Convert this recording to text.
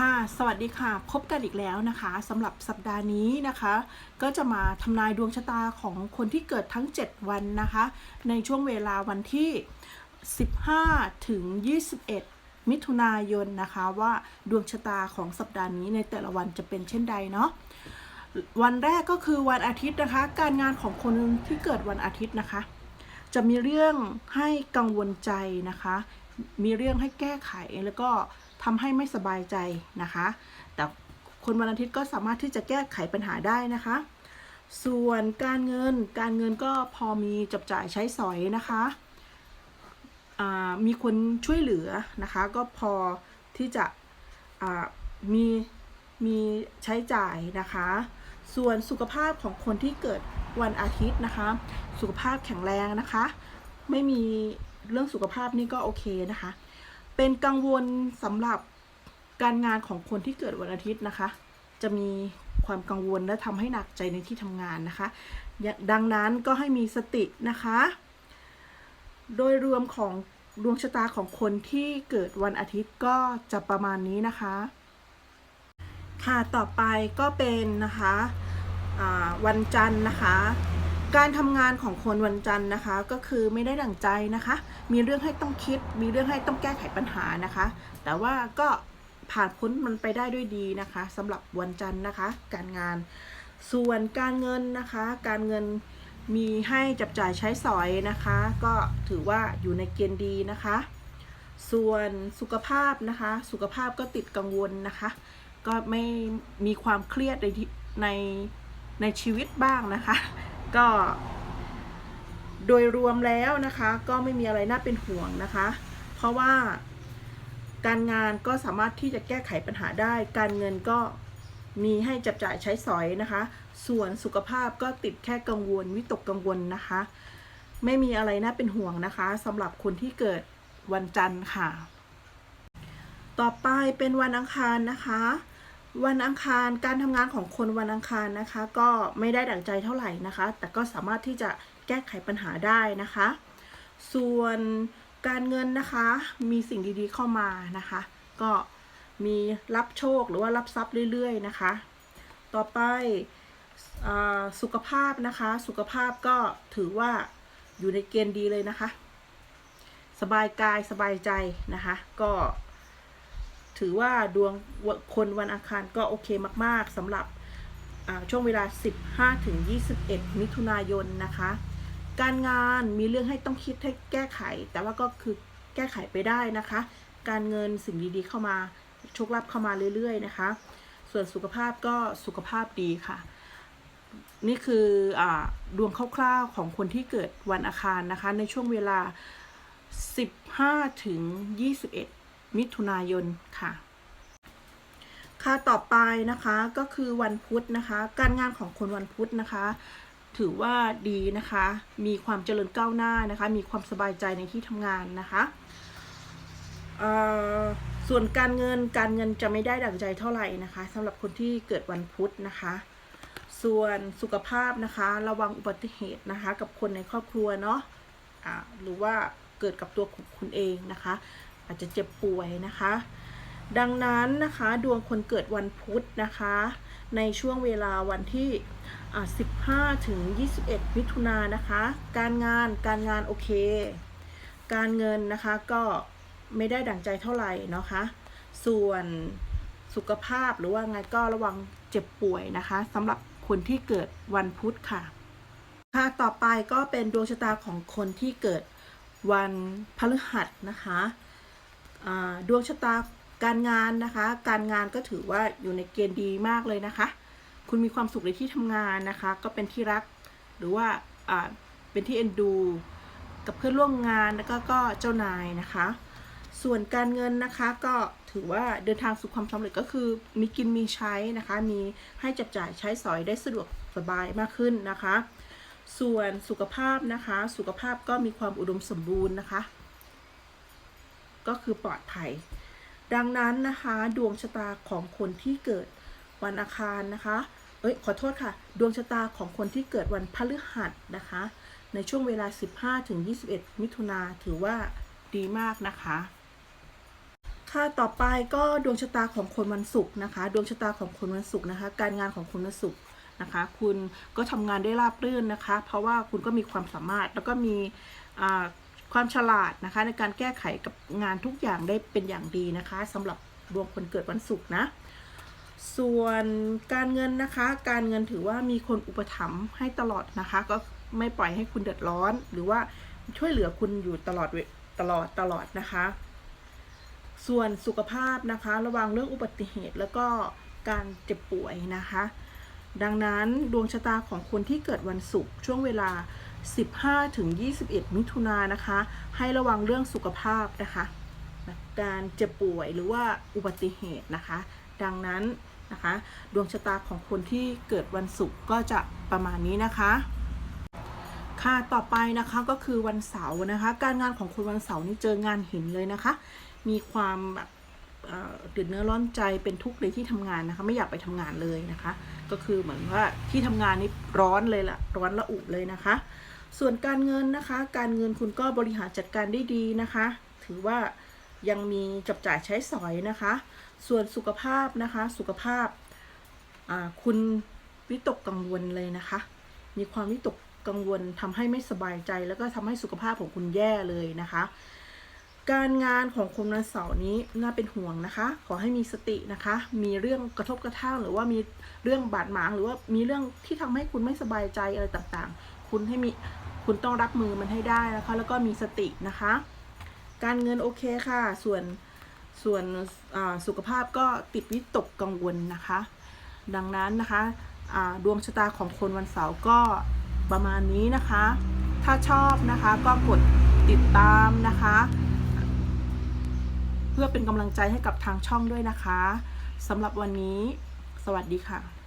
ค่ะ สวัสดีค่ะ พบกันอีกแล้วนะคะสำหรับสัปดาห์นี้นะคะ ก็จะมาทำนายดวงชะตาของคนที่เกิดทั้ง 7 วันนะคะ ในช่วงเวลาวันที่ 15 ถึง 21 มิถุนายนนะคะว่าดวงชะตาของสัปดาห์นี้ในแต่ละวันจะเป็นเช่นใดเนาะวันแรกก็คือวันอาทิตย์นะคะ การงานของคนที่เกิดวันอาทิตย์นะคะ จะมีเรื่องให้กังวลใจนะคะ มีเรื่องให้แก้ไขแล้วก็ ทำให้ไม่สบายใจนะคะ แต่คนวันอาทิตย์ก็สามารถที่จะแก้ไขปัญหาได้นะคะ ส่วนการเงินการเงินก็พอมีจับจ่ายใช้สอยนะคะอ่ามีคนช่วยเหลือนะคะ ก็พอที่จะอ่ามีมีใช้จ่ายนะคะ ส่วนสุขภาพของคนที่เกิดวันอาทิตย์นะคะ สุขภาพแข็งแรงนะคะ ไม่มีเรื่องสุขภาพนี่ก็โอเคนะคะ เป็นกังวลสำหรับการงานของคนที่เกิดวันอาทิตย์นะคะ จะมีความกังวลและทำให้หนักใจในที่ทำงานนะคะ ดังนั้นก็ให้มีสตินะคะ โดยรวมของดวงชะตาของคนที่เกิดวันอาทิตย์ก็จะประมาณนี้นะคะ ค่ะต่อไปก็เป็นนะคะวันจันทร์นะคะ การทำงานของคนวันจันทร์นะคะ ก็คือไม่ได้ดั่งใจนะคะ มีเรื่องให้ต้องคิด มีเรื่องให้ต้องแก้ไขปัญหานะคะ แต่ว่าก็ผ่านพ้นมันไปได้ด้วยดีนะคะสำหรับวันจันทร์นะคะ การงาน ส่วนการเงินนะคะ การเงินมีให้จับจ่ายใช้สอยนะคะ ก็ถือว่าอยู่ในเกณฑ์ดีนะคะ ส่วนสุขภาพนะคะ สุขภาพก็ติดกังวลนะคะ ก็ไม่มีความเครียดในในในชีวิตบ้างนะคะ ก็โดยรวมแล้วนะคะก็ไม่มีอะไรน่าเป็นห่วงนะคะ เพราะว่าการงานก็สามารถที่จะแก้ไขปัญหาได้ การเงินก็มีให้จับจ่ายใช้สอยนะคะ ส่วนสุขภาพก็ติดแค่กังวลวิตกกังวลนะคะ ไม่มีอะไรน่าเป็นห่วงนะคะสำหรับคนที่เกิดวันจันทร์ค่ะ ต่อไปเป็นวันอังคารนะคะ วันอังคารการทำงานของคนวันอังคารนะคะ ก็ไม่ได้ดั่งใจเท่าไหร่นะคะ แต่ก็สามารถที่จะแก้ไขปัญหาได้นะคะ ส่วนการเงินนะคะมีสิ่งดีๆเข้ามานะคะ ก็มีรับโชคหรือว่ารับทรัพย์เรื่อยๆนะคะ ต่อไปสุขภาพนะคะ สุขภาพก็ถือว่าอยู่ในเกณฑ์ดีเลยนะคะ สบายกายสบายใจนะคะ ก็ ถือว่าดวงคนวันอังคารก็โอเคมาก ๆสำหรับช่วงเวลา 15ถึง21 มิถุนายนนะคะ การงานมีเรื่องให้ต้องคิดให้แก้ไข แต่ว่าก็คือแก้ไขไปได้นะคะ การเงินสิ่งดีๆเข้ามาโชคลาภเข้ามาเรื่อยๆนะคะ ส่วนสุขภาพก็สุขภาพดีค่ะ นี่คืออดวงคร่าวๆของคนที่เกิดวันอาคารนะคะ ในช่วงเวลา 15ถึง21 มิถุนายนค่ะ ค่ะต่อไปนะคะก็คือวันพุธนะคะ การงานของคนวันพุธนะคะ ถือว่าดีนะคะ มีความเจริญก้าวหน้านะคะ มีความสบายใจในที่ทำงานนะคะส่วนการเงินการเงินจะไม่ได้ดั่งใจเท่าไหร่นะคะสำหรับคนที่เกิดวันพุธนะคะ ส่วนสุขภาพนะคะ ระวังอุบัติเหตุนะคะ กับคนในครอบครัวเนาะอ่าหรือว่าเกิดกับตัวของคุณเองนะคะ อาจจะเจ็บป่วยนะคะ ดังนั้นนะคะดวงคนเกิดวันพุธนะคะ ในช่วงเวลาวันที่ 15 ถึง 21 มิถุนายนนะคะ การงานการงานโอเค การเงินนะคะก็ไม่ได้ดั่งใจเท่าไหร่นะคะ ส่วนสุขภาพหรือว่าไงก็ระวังเจ็บป่วยนะคะสำหรับคนที่เกิดวันพุธค่ะ ค่ะต่อไปก็เป็นดวงชะตาของคนที่เกิดวันพฤหัสนะคะ ดวงชะตาการงานนะคะ การงานก็ถือว่าอยู่ในเกณฑ์ดีมากเลยนะคะ คุณมีความสุขในที่ทำงานนะคะ ก็เป็นที่รักหรือว่าเป็นที่เอ็นดู กับเพื่อนร่วมงานแล้วก็ก็เจ้านายนะคะ ส่วนการเงินนะคะก็ถือว่าเดินทางสู่ความสำเร็จก็คือมีกินมีใช้นะคะ มีให้จับจ่ายใช้สอยได้สะดวกสบายมากขึ้นนะคะ ส่วนสุขภาพนะคะ สุขภาพก็มีความอุดมสมบูรณ์นะคะ ก็คือปลอดภัย ดังนั้นนะคะดวงชะตาของคนที่เกิดวันอังคารนะคะ เอ้ยขอโทษค่ะ ดวงชะตาของคนที่เกิดวันพฤหัสนะคะ ในช่วงเวลา 15ถึง21 มิถุนาถือว่าดีมากนะคะคค่ะต่อไปก็ดวงชะตาของคนวันศุกร์นะคะ ดวงชะตาของคนวันศุกร์นะคะ การงานของคนวันศุกร์นะคะ คุณก็ทำงานได้ราบรื่นนะคะ เพราะว่าคุณก็มีความสามารถแล้วก็มีอ่า ความฉลาดนะคะ ในการแก้ไขกับงานทุกอย่างได้เป็นอย่างดีนะคะสำหรับดวงคนเกิดวันศุกร์นะ ส่วนการเงินนะคะ การเงินถือว่ามีคนอุปถัมภ์ให้ตลอดนะคะ ก็ไม่ปล่อยให้คุณเดือดร้อน หรือว่าช่วยเหลือคุณอยู่ตลอดเวตลอดตลอดนะคะ ส่วนสุขภาพนะคะ ระวังเรื่องอุบัติเหตุแล้วก็การเจ็บป่วยนะคะ ดังนั้นดวงชะตาของคนที่เกิดวันศุกร์ช่วงเวลา 15ถึง21 มิถุนายนนะคะ ให้ระวังเรื่องสุขภาพนะคะ การเจ็บป่วยหรือว่าอุบัติเหตุนะคะ ดังนั้นนะคะ ดวงชะตาของคนที่เกิดวันศุกร์ก็จะประมาณนี้นะคะค่ะต่อไปนะคะก็คือวันเสาร์นะคะ การงานของคนวันเสาร์นี่เจองานหินเลยนะคะ มีความแบบเดือดเนื้อร้อนใจเป็นทุกข์ในที่ทำงานนะคะ ไม่อยากไปทำงานเลยนะคะ ก็คือเหมือนว่าที่ทำงานนี่ร้อนเลยล่ะร้อนระอุเลยนะคะ ส่วนการเงินนะคะ การเงินคุณก็บริหารจัดการได้ดีนะคะ ถือว่ายังมีจับจ่ายใช้สอยนะคะ ส่วนสุขภาพนะคะ สุขภาพคุณวิตกกังวลเลยนะคะ มีความวิตกกังวลทำให้ไม่สบายใจ แล้วก็ทำให้สุขภาพของคุณแย่เลยนะคะ การงานของคนวันเสาร์นี้น่าเป็นห่วงนะคะ ขอให้มีสตินะคะ มีเรื่องกระทบกระทั่งหรือว่ามีเรื่องบาดหมางหรือว่ามีเรื่องที่ทำให้คุณไม่สบายใจอะไรต่างๆ คุณให้มี คุณต้องรับมือมันให้ได้นะคะ แล้วก็มีสตินะคะ การเงินโอเคค่ะ ส่วนส่วนสุขภาพก็ติดวิตกกังวลนะคะ ดังนั้นนะคะดวงชะตาของคนวันเสาร์ก็ประมาณนี้นะคะ ถ้าชอบนะคะก็กดติดตามนะคะ เพื่อเป็นกำลังใจให้กับทางช่องด้วยนะคะสำหรับวันนี้ สวัสดีค่ะ